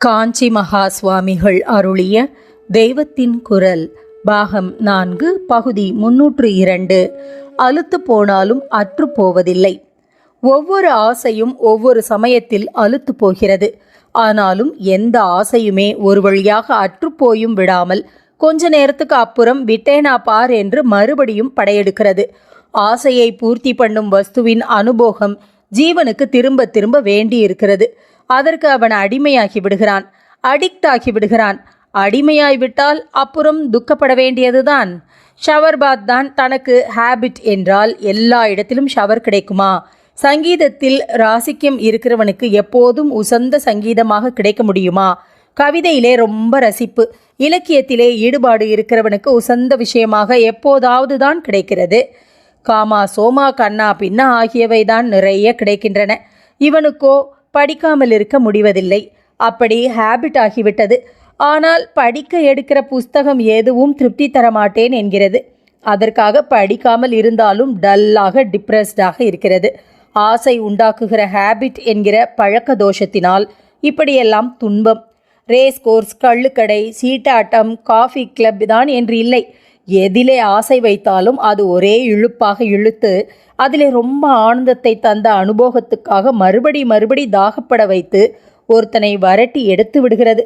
காஞ்சி மகா சுவாமிகள் அருளிய தெய்வத்தின் குரல் பாகம் நான்கு பகுதி முன்னூற்று இரண்டு. அழுத்து போனாலும் அற்று போவதில்லை. ஒவ்வொரு ஆசையும் ஒவ்வொரு சமயத்தில் அழுத்து போகிறது. ஆனாலும் எந்த ஆசையுமே ஒரு வழியாக அற்றுப்போயும் விடாமல் கொஞ்ச நேரத்துக்கு அப்புறம் விட்டேனா பார் என்று மறுபடியும் படையெடுக்கிறது. ஆசையை பூர்த்தி பண்ணும் வஸ்துவின் அனுபோகம் ஜீவனுக்கு திரும்ப திரும்ப வேண்டி இருக்கிறது அதற்கு அவன் அடிமையாகி விடுகிறான். அடிக்ட் ஆகி விடுகிறான். அடிமையாய் விட்டால் அப்புறம் துக்கப்பட வேண்டியதுதான். ஷவர் பாத் தான் தனக்கு ஹேபிட் என்றால் எல்லா இடத்திலும் ஷவர் கிடைக்குமா? சங்கீதத்தில் ராசிக்கம் இருக்கிறவனுக்கு எப்போதும் உசந்த சங்கீதமாக கிடைக்க முடியுமா? கவிதையிலே ரொம்ப ரசிப்பு. இலக்கியத்திலே ஈடுபாடு இருக்கிறவனுக்கு உசந்த விஷயமாக எப்போதாவது தான் கிடைக்கிறது. காமா சோமா கண்ணா பின்னா ஆகியவை தான் நிறைய கிடைக்கின்றன. இவனுக்கோ படிக்காமல் இருக்க முடிவதில்லை. அப்படி ஹேபிட் ஆகிவிட்டது. ஆனால் படிக்க எடுக்கிற புஸ்தகம் எதுவும் திருப்தி தரமாட்டேன் என்கிறது. அதற்காக படிக்காமல் இருந்தாலும் டல்லாக டிப்ரெஸ்டாக இருக்கிறது. ஆசை உண்டாக்குகிற ஹேபிட் என்கிற பழக்க தோஷத்தினால் இப்படியெல்லாம் துன்பம். ரேஸ் கோர்ஸ் கள்ளுக்கடை சீட்டாட்டம் காஃபி கிளப் தான் என்று இல்லை. எதிலே ஆசை வைத்தாலும் அது ஒரே இழுப்பாக இழுத்து அதிலே ரொம்ப ஆனந்தத்தை தந்த அனுபவத்துக்காக மறுபடி மறுபடி தாகப்பட வைத்து ஒருத்தனை வரட்டி எடுத்து விடுகிறது.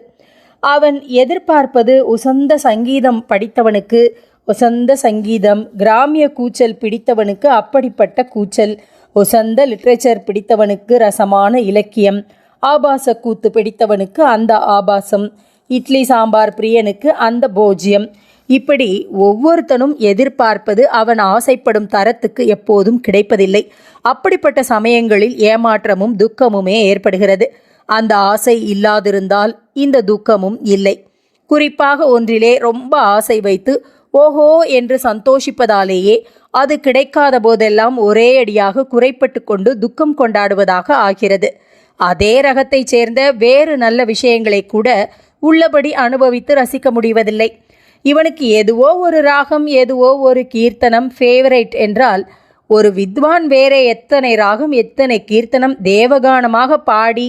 அவன் எதிர்பார்ப்பது உசந்த சங்கீதம் படித்தவனுக்கு உசந்த சங்கீதம் கிராமிய கூச்சல் பிடித்தவனுக்கு அப்படிப்பட்ட கூச்சல் உசந்த லிட்ரேச்சர் பிடித்தவனுக்கு ரசமான இலக்கியம் ஆபாச கூத்து பிடித்தவனுக்கு அந்த ஆபாசம் இட்லி சாம்பார் பிரியனுக்கு அந்த போஜ்யம் இப்படி ஒவ்வொருத்தனும் எதிர்பார்ப்பது அவன் ஆசைப்படும் தரத்துக்கு எப்போதும் கிடைப்பதில்லை. அப்படிப்பட்ட சமயங்களில் ஏமாற்றமும் துக்கமுமே ஏற்படுகிறது. அந்த ஆசை இல்லாதிருந்தால் இந்த துக்கமும் இல்லை. குறிப்பாக ஒன்றிலே ரொம்ப ஆசை வைத்து ஓஹோ என்று சந்தோஷிப்பதாலேயே அது கிடைக்காத போதெல்லாம் ஒரே அடியாக குறைப்பட்டு கொண்டு துக்கம் கொண்டாடுவதாக ஆகிறது. அதே ரகத்தைச் சேர்ந்த வேறு நல்ல விஷயங்களை கூட உள்ளபடி அனுபவித்து ரசிக்க முடிவதில்லை. இவனுக்கு எதுவோ ஒரு ராகம் எதுவோ ஒரு கீர்த்தனம் ஃபேவரைட் என்றால் ஒரு வித்வான் வேறே எத்தனை ராகம் எத்தனை கீர்த்தனம் தேவகானமாக பாடி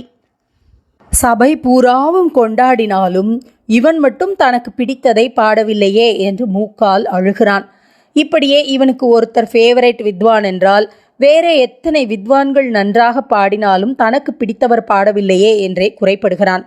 சபை பூராவும் கொண்டாடினாலும் இவன் மட்டும் தனக்கு பிடித்ததை பாடவில்லையே என்று மூக்கால் அழுகிறான். இப்படியே இவனுக்கு ஒருத்தர் ஃபேவரைட் வித்வான் என்றால் வேற எத்தனை வித்வான்கள் நன்றாக பாடினாலும் தனக்கு பிடித்தவர் பாடவில்லையே என்றே குறைப்படுகிறான்.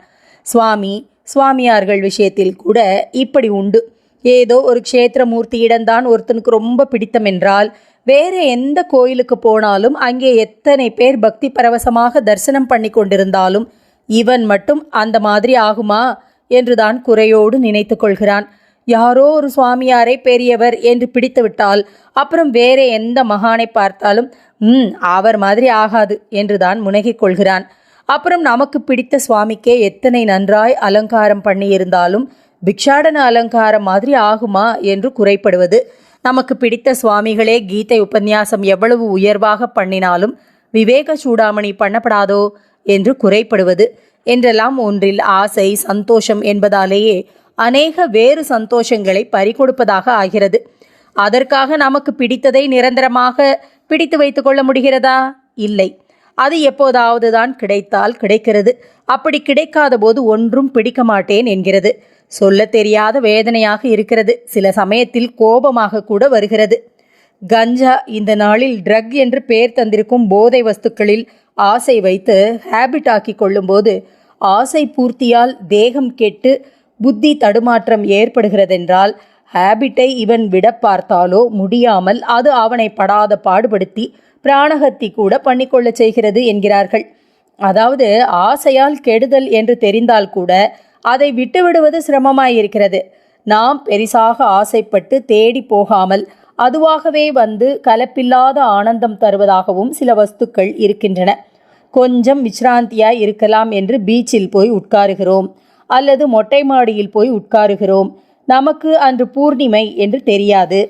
சுவாமி சுவாமியார்கள் விஷயத்தில் கூட இப்படி உண்டு. ஏதோ ஒரு க்ஷேத்திரமூர்த்தியிடம்தான் ஒருத்தனுக்கு ரொம்ப பிடித்தம் என்றால் வேறு எந்த கோயிலுக்கு போனாலும் அங்கே எத்தனை பேர் பக்தி பரவசமாக தரிசனம் பண்ணி கொண்டிருந்தாலும் இவன் மட்டும் அந்த மாதிரி ஆகுமா என்றுதான் குறையோடு நினைத்து கொள்கிறான். யாரோ ஒரு சுவாமியாரை பெரியவர் என்று பிடித்துவிட்டால் அப்புறம் வேற எந்த மகானை பார்த்தாலும் ம் அவர் மாதிரி ஆகாது என்றுதான் முனகிக் கொள்கிறான். அப்புறம் நமக்கு பிடித்த சுவாமிக்கே எத்தனை நன்றாய் அலங்காரம் பண்ணியிருந்தாலும் பிக்ஷாடன அலங்காரம் மாதிரி ஆகுமா என்று குறைப்படுவது. நமக்கு பிடித்த சுவாமிகளே கீதை உபன்யாசம் எவ்வளவு உயர்வாக பண்ணினாலும் விவேக சூடாமணி பண்ணப்படாதோ என்று குறைப்படுவது. என்றெல்லாம் ஒன்றில் ஆசை சந்தோஷம் என்பதாலேயே அநேக வேறு சந்தோஷங்களை பறிகொடுப்பதாக ஆகிறது. அதற்காக நமக்கு பிடித்ததை நிரந்தரமாக பிடித்து வைத்துக்கொள்ள முடிகிறதா? இல்லை. அது எப்போதாவது தான் கிடைத்தால் கிடைக்கிறது. அப்படி கிடைக்காத போது ஒன்றும் பிடிக்க மாட்டேன் என்கிறது. சொல்ல தெரியாத வேதனையாக இருக்கிறது. சில சமயத்தில் கோபமாக கூட வருகிறது. கஞ்சா இந்த நாளில் ட்ரக் என்று பெயர் தந்திருக்கும் போதை வஸ்துக்களில் ஆசை வைத்து ஹேபிட் ஆக்கி கொள்ளும்போது ஆசை பூர்த்தியால் தேகம் கெட்டு புத்தி தடுமாற்றம் ஏற்படுகிறதென்றால் ஹேபிட்டை இவன் விட பார்த்தாலோ முடியாமல் அது அவனை படாத பாடுபடுத்தி பிராணகத்தி கூட பண்ணிக்கொள்ள செய்கிறது என்கிறார்கள். அதாவது ஆசையால் கெடுதல் என்று தெரிந்தால் கூட அதை விட்டுவிடுவது சிரமமாயிருக்கிறது. நாம் பெரிசாக ஆசைப்பட்டு தேடி போகாமல் அதுவாகவே வந்து கலப்பில்லாத ஆனந்தம் தருவதாகவும் சில வஸ்துக்கள் இருக்கின்றன. கொஞ்சம் விசிராந்தியாய் இருக்கலாம் என்று பீச்சில் போய் உட்காருகிறோம். அல்லது மொட்டை மாடியில் போய் உட்காருகிறோம். நமக்கு அன்று பூர்ணிமை என்று தெரியாது.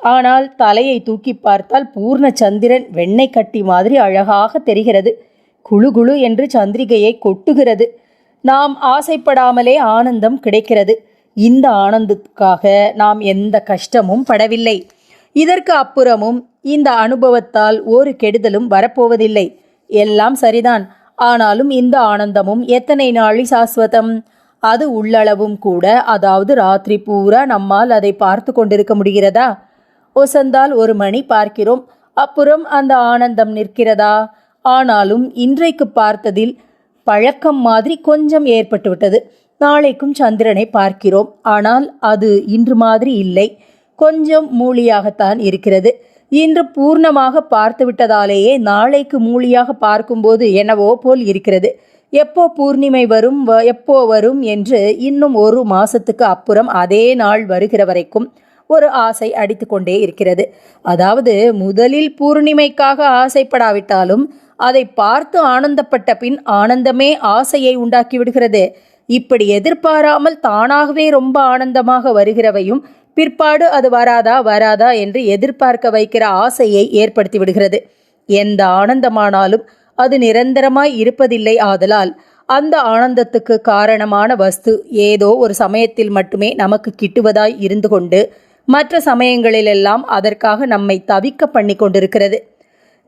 ஆனால் தலையை தூக்கி பார்த்தால் பூர்ண சந்திரன் வெண்ணெய் கட்டி மாதிரி அழகாக தெரிகிறது. குழு குழு என்று சந்திரிகையை கொட்டுகிறது. நாம் ஆசைப்படாமலே ஆனந்தம் கிடைக்கிறது. இந்த ஆனந்தத்துக்காக நாம் எந்த கஷ்டமும் படவில்லை. இதற்கு அப்புறமும் இந்த அனுபவத்தால் ஒரு கெடுதலும் வரப்போவதில்லை. எல்லாம் சரிதான். ஆனாலும் இந்த ஆனந்தமும் எத்தனை நாளி சாஸ்வதம்? அது உள்ளளவும் கூட அதாவது ராத்திரி பூரா நம்மால் அதை பார்த்து கொண்டிருக்க முடிகிறதா? ஒசந்தால் ஒரு மணி பார்க்கிறோம். அப்புறம் அந்த ஆனந்தம் நிற்கிறதா? ஆனாலும் இன்றைக்கு பார்த்ததில் பழக்கம் மாதிரி கொஞ்சம் ஏற்பட்டுவிட்டது. நாளைக்கும் சந்திரனை பார்க்கிறோம். ஆனால் அது இன்று மாதிரி இல்லை. கொஞ்சம் மூலியாகத்தான் இருக்கிறது. இன்று பூர்ணமாக பார்த்து விட்டதாலேயே நாளைக்கு மூலியாக பார்க்கும்போது என்னவோ போல் இருக்கிறது. எப்போ பூர்ணிமை வரும் வ- எப்போ வரும் என்று இன்னும் ஒரு மாசத்துக்கு அப்புறம் அதே நாள் வருகிற வரைக்கும் ஒரு ஆசை அடித்துக்கொண்டே இருக்கிறது. அதாவது முதலில் பூர்ணிமைக்காக ஆசைப்படாவிட்டாலும் அதை பார்த்து ஆனந்தப்பட்ட பின் ஆனந்தமே ஆசையை உண்டாக்கிவிடுகிறது இப்படி எதிர்பாராமல் தானாகவே ரொம்ப ஆனந்தமாக வருகிறவையும் பிற்பாடு அது வராதா வராதா என்று எதிர்பார்க்க வைக்கிற ஆசையை ஏற்படுத்தி விடுகிறது. எந்த ஆனந்தமானாலும் அது நிரந்தரமாய் இருப்பதில்லை ஆதலால் அந்த ஆனந்தத்துக்கு காரணமான வஸ்து ஏதோ ஒரு சமயத்தில் மட்டுமே நமக்கு கிட்டுவதாய் இருந்து கொண்டு மற்ற சமயங்களிலெல்லாம் அதற்காக நம்மை தவிக்க பண்ணி கொண்டிருக்கிறது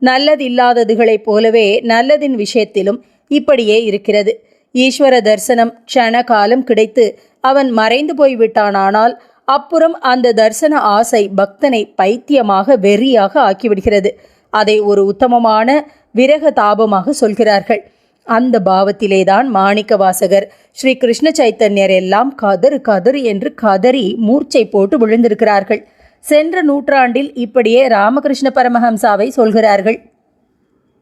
நல்லதில்லாததுகளைப் போலவே நல்லதின் விஷயத்திலும் இப்படியே இருக்கிறது. ஈஸ்வர தரிசனம் க்ஷண காலம் கிடைத்து அவன் மறைந்து போய்விட்டானானால் அப்புறம் அந்த தரிசன ஆசை பக்தனை பைத்தியமாக வெறியாக ஆக்கிவிடுகிறது. அதை ஒரு உத்தமமான விரக தாபமாக சொல்கிறார்கள். அந்த பாவத்திலேதான் மாணிக்க வாசகர் ஸ்ரீ கிருஷ்ண சைத்தன்யர் எல்லாம் கதறு கதறு என்று கதறி மூர்ச்சை போட்டு விழுந்திருக்கிறார்கள். சென்ற நூற்றாண்டில் இப்படியே ராமகிருஷ்ண பரமஹம்சாவை சொல்கிறார்கள்.